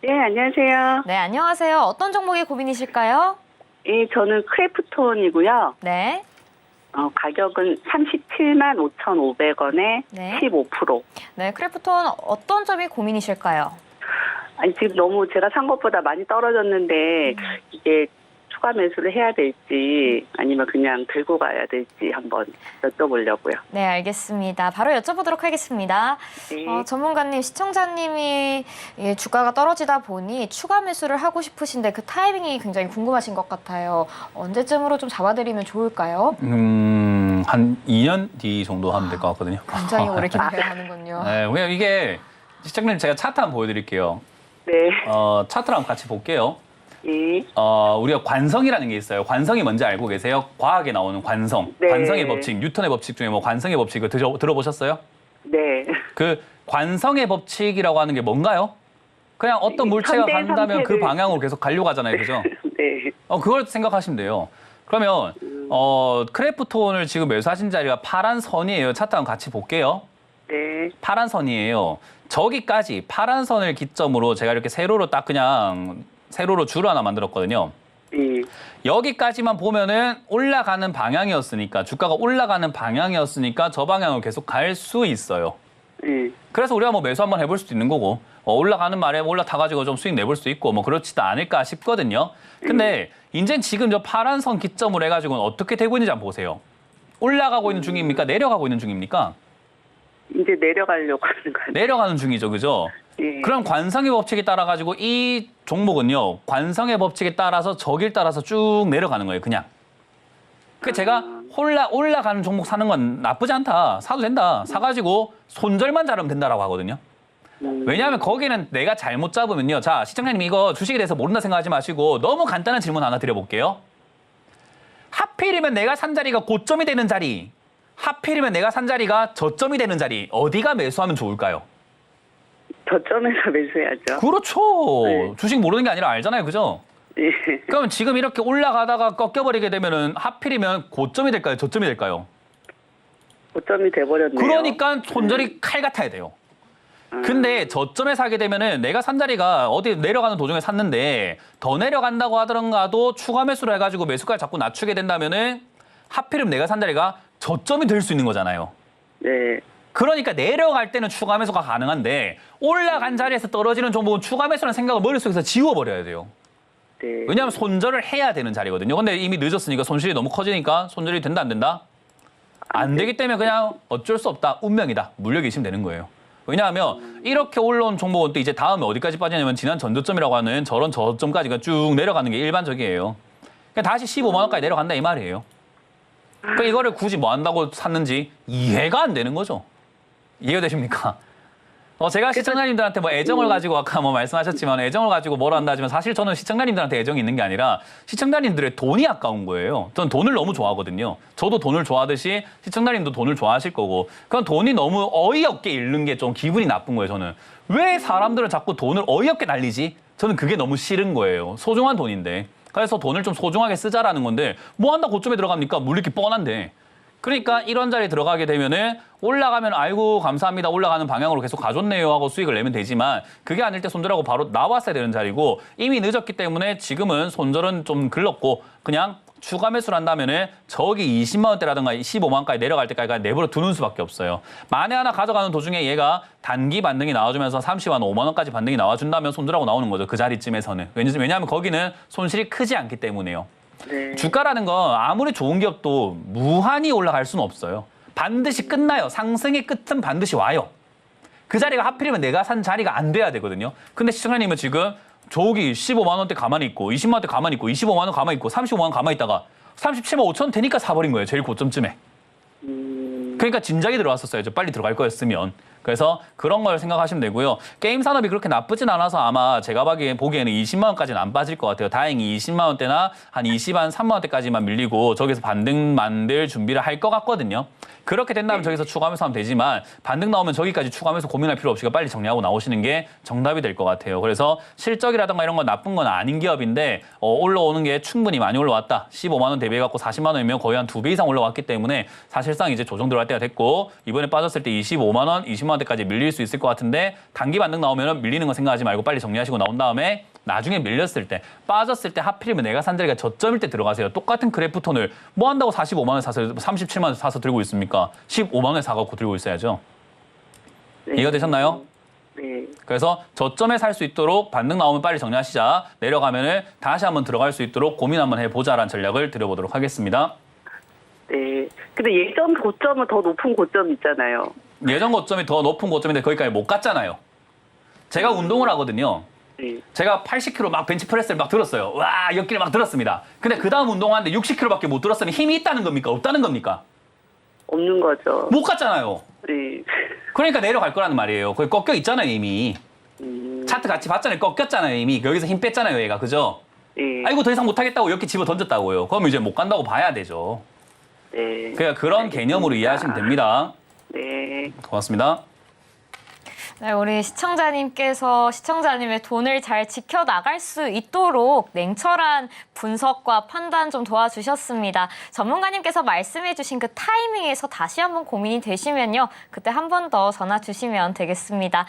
네, 안녕하세요. 네, 안녕하세요. 어떤 종목이 고민이실까요? 예, 저는 크래프톤이고요. 네. 어, 가격은 37만 5,500원에 네. 15%. 네, 크래프톤 어떤 점이 고민이실까요? 아니, 지금 너무 제가 산 것보다 많이 떨어졌는데, 이게 추가 매수를 해야 될지, 아니면 그냥 들고 가야 될지 한번 여쭤보려고요. 네, 알겠습니다. 바로 여쭤보도록 하겠습니다. 네. 어, 전문가님, 시청자님이 예, 주가가 떨어지다 보니 추가 매수를 하고 싶으신데 그 타이밍이 굉장히 궁금하신 것 같아요. 언제쯤으로 좀 잡아드리면 좋을까요? 음, 한 2년 뒤 정도 하면 될 것 같거든요. 굉장히 오래 기다려야 하는군요. 네, 왜냐면 이게 시청자님 제가 차트 한번 보여드릴게요. 네. 어, 한번 같이 볼게요. 예. 어, 우리가 관성이라는 게 있어요. 관성이 뭔지 알고 계세요? 과학에 나오는 관성. 네. 관성의 법칙, 뉴턴의 법칙 중에 뭐 관성의 법칙 을 들어, 들어보셨어요? 네. 그 관성의 법칙이라고 하는 게 뭔가요? 그냥 어떤 이 물체가 현대 간다면 그 상태를- 방향으로 계속 가려고 하잖아요. 그죠? 네. 어, 그걸 생각하시면 돼요. 그러면 어, 크래프톤을 지금 매수하신 자리가 파란 선이에요. 차트 한번 같이 볼게요. 네. 파란 선이에요. 저기까지 파란 선을 기점으로 제가 이렇게 세로로 딱 그냥 세로로 줄을 하나 만들었거든요. 예. 여기까지만 보면은 올라가는 방향이었으니까 주가가 올라가는 방향이었으니까 저 방향으로 계속 갈 수 있어요. 예. 그래서 우리가 뭐 매수 한번 해볼 수도 있는 거고 어, 올라가는 말에 올라타가지고 좀 수익 내볼 수 있고 뭐 그렇지도 않을까 싶거든요. 근데 이제 지금 저 파란 선 기점으로 해가지고는 어떻게 되고 있는지 한번 보세요. 올라가고 있는 중입니까? 내려가고 있는 중입니까? 이제 내려가려고 하는 거예요. 내려가는 중이죠, 그죠? 예. 그럼 관성의 법칙에 따라 가지고 이 종목은요 관성의 법칙에 따라서 저길 따라서 쭉 내려가는 거예요 그냥. 그 제가 올라 올라가는 종목 사는 건 나쁘지 않다. 사도 된다. 사가지고 손절만 잘하면 된다라고 하거든요. 음. 왜냐하면 거기는 내가 잘못 잡으면요. 자 시청자님 이거 주식에 대해서 모른다 생각하지 마시고 너무 간단한 질문 하나 드려볼게요. 하필이면 내가 산 자리가 고점이 되는 자리 하필이면 내가 산 자리가 저점이 되는 자리 어디가 매수하면 좋을까요? 저점에서 매수해야죠. 그렇죠. 네. 주식 모르는 게 아니라 알잖아요. 그죠? 예. 그러면 지금 이렇게 올라가다가 꺾여버리게 되면은 하필이면 고점이 될까요? 저점이 될까요? 고점이 돼버렸네요. 그러니까 손절이 칼 같아야 돼요. 근데 저점에 사게 되면은 내가 산 자리가 어디 내려가는 도중에 샀는데 더 내려간다고 하더라도 추가 매수를 해가지고 매수가를 자꾸 낮추게 된다면은 하필이면 내가 산 자리가 저점이 될 수 있는 거잖아요. 네. 그러니까 내려갈 때는 추가 매수가 가능한데 올라간 자리에서 떨어지는 종목은 추가 매수라는 생각을 머릿속에서 지워버려야 돼요. 네. 왜냐하면 손절을 해야 되는 자리거든요. 근데 이미 늦었으니까 손실이 너무 커지니까 손절이 된다 안 된다? 안 되기 때문에 그냥 어쩔 수 없다. 운명이다. 물려 계시면 되는 거예요. 왜냐하면 이렇게 올라온 종목은 또 이제 다음에 어디까지 빠지냐면 지난 전저점이라고 하는 저런 저점까지가 쭉 내려가는 게 일반적이에요. 그러니까 다시 15만 원까지 내려간다 이 말이에요. 그러니까 이거를 굳이 뭐 한다고 샀는지 이해가 안 되는 거죠. 이해가 되십니까? 어, 제가 시청자님들한테 뭐 애정을 가지고 아까 뭐 말씀하셨지만 애정을 가지고 뭐라 한다 하지만 사실 저는 시청자님들한테 애정이 있는 게 아니라 시청자님들의 돈이 아까운 거예요. 전 돈을 너무 좋아하거든요. 저도 돈을 좋아하듯이 시청자님도 돈을 좋아하실 거고 그건 돈이 너무 어이없게 잃는 게 좀 기분이 나쁜 거예요, 저는. 왜 사람들은 자꾸 돈을 어이없게 날리지? 저는 그게 너무 싫은 거예요. 소중한 돈인데. 그래서 돈을 좀 소중하게 쓰자라는 건데 뭐 한다 고점에 들어갑니까? 게 뻔한데. 그러니까 이런 자리에 들어가게 되면은 올라가면 아이고 감사합니다 올라가는 방향으로 계속 가줬네요 하고 수익을 내면 되지만 그게 아닐 때 손절하고 바로 나왔어야 되는 자리고 이미 늦었기 때문에 지금은 손절은 좀 글렀고 그냥 추가 매수를 한다면은 저기 20만 원대라든가 15만 원까지 내려갈 때까지 내버려 두는 수밖에 없어요. 만에 하나 가져가는 도중에 얘가 단기 반등이 나와주면서 30만 5만 원까지 반등이 나와준다면 손절하고 나오는 거죠. 그 자리쯤에서는. 왜냐- 왜냐하면 거기는 손실이 크지 않기 때문에요. 네. 주가라는 건 아무리 좋은 기업도 무한히 올라갈 수는 없어요. 반드시 끝나요. 상승의 끝은 반드시 와요. 그 자리가 하필이면 내가 산 자리가 안 돼야 되거든요. 근데 시청자님은 지금 저기 15만 원대 가만히 있고 20만 원대 가만히 있고 25만 원 가만히 있고 35만 원 가만히 있다가 37만 5천 원 되니까 사버린 거예요. 제일 고점쯤에. 음, 그러니까 진작에 들어왔었어야죠. 빨리 들어갈 거였으면. 그래서 그런 걸 생각하시면 되고요. 게임 산업이 그렇게 나쁘진 않아서 아마 제가 보기엔, 보기에는 20만 원까지는 안 빠질 것 같아요. 다행히 20만 원대나 한 20만 3만 원대까지만 밀리고 저기서 반등 만들 준비를 할 것 같거든요. 그렇게 된다면 저기서 추가하면서 하면 되지만 반등 나오면 저기까지 추가하면서 고민할 필요 없이 빨리 정리하고 나오시는 게 정답이 될 것 같아요. 그래서 실적이라든가 이런 건 나쁜 건 아닌 기업인데 어, 올라오는 게 충분히 많이 올라왔다. 15만 원 대비해 갖고 40만 원이면 거의 한 두 배 이상 올라왔기 때문에 사실상 이제 조정 들어갈 때가 됐고 이번에 빠졌을 때 25만 원, 20만 20만 원대까지 밀릴 수 있을 것 같은데 단기 반등 나오면 밀리는 거 생각하지 말고 빨리 정리하시고 나온 다음에 나중에 밀렸을 때 빠졌을 때 하필이면 내가 산 자리가 저점일 때 들어가세요. 똑같은 그래프 톤을 뭐 한다고 45만 원 사서 37만 원 사서 들고 있습니까? 15만 원에 사갖고 들고 있어야죠. 네. 이해가 되셨나요? 네. 그래서 저점에 살 수 있도록 반등 나오면 빨리 정리하시자. 내려가면은 다시 한번 들어갈 수 있도록 고민 한번 해보자라는 전략을 드려보도록 하겠습니다. 네. 근데 예전 고점은 더 높은 고점 있잖아요. 예전 고점이 더 높은 고점인데 거기까지 못 갔잖아요. 제가 운동을 하거든요. 네. 제가 80kg 막 벤치프레스를 막 들었어요. 와, 역기를 막 들었습니다. 근데 그 다음 운동하는데 60kg밖에 못 들었으면 힘이 있다는 겁니까? 없다는 겁니까? 없는 거죠. 못 갔잖아요. 네. 그러니까 내려갈 거라는 말이에요. 거기 꺾여 있잖아요, 이미. 음, 차트 같이 봤잖아요. 꺾였잖아요, 이미. 여기서 힘 뺐잖아요, 얘가. 그죠? 네. 아이고, 더 이상 못 하겠다고 이렇게 집어 던졌다고요. 그럼 이제 못 간다고 봐야 되죠. 네. 그냥 그런 개념으로 이해하시면 됩니다. 네. 고맙습니다. 네, 우리 시청자님께서 시청자님의 돈을 잘 지켜나갈 수 있도록 냉철한 분석과 판단 좀 도와주셨습니다. 전문가님께서 말씀해주신 그 타이밍에서 다시 한번 고민이 되시면요. 그때 한 번 더 전화 주시면 되겠습니다.